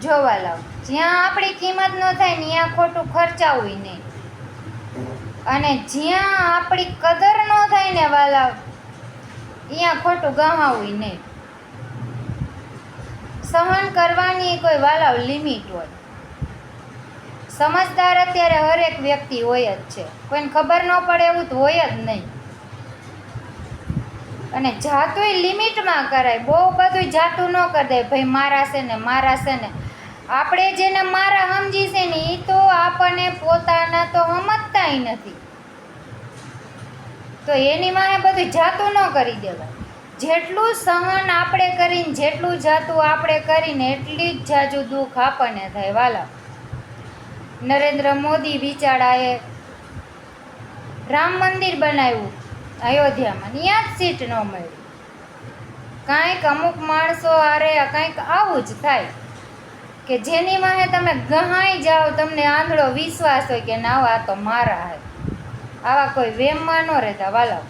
જોવા લાવ. જ્યાં આપણી કિંમત ન થાય ત્યાં ખોટું ખર્ચાવું નહીં. અને જ્યાં આપણી કદર ન થાય ને વાલા, ત્યાં ખોટું ગમાવું નહીં. સહન કરવાની કોઈ વાલાવ લિમિટ હોય. સમજદાર અત્યારે હરેક વ્યક્તિ હોય જ છે. કોઈને ખબર ન પડે એવું તો હોય જ નહીં. અને જાતુંય લિમિટમાં કરાય. બહુ બધું જાતું ન કરી દે. ભાઈ મારા છે ને મારા છે ને. આપણે જેને મારા સમજી છે ને એ તો આપણને પોતાના તો સમજતાય નથી. તો એની માહે બધું જાતું ન કરી દેવાય. જેટલું સહન આપણે કરીને, જેટલું જાતું આપણે કરીને, એટલી જ જાજુ દુઃખ આપણને થાય. વાલા, નરેન્દ્ર મોદી બિચારાએ રામ મંદિર બનાવ્યું અયોધ્યામાં. ત્યાં જ સીટ ન મળી. કાંઈક અમુક માણસો હારે કાંઈક આવું જ થાય. કે જેની માહે તમે ગહાઈ જાઓ, તમને આંધળો વિશ્વાસ હોય કે ના, આ તો મારા હે. આવા કોઈ વેમમાં ન રહેતા, વાલા.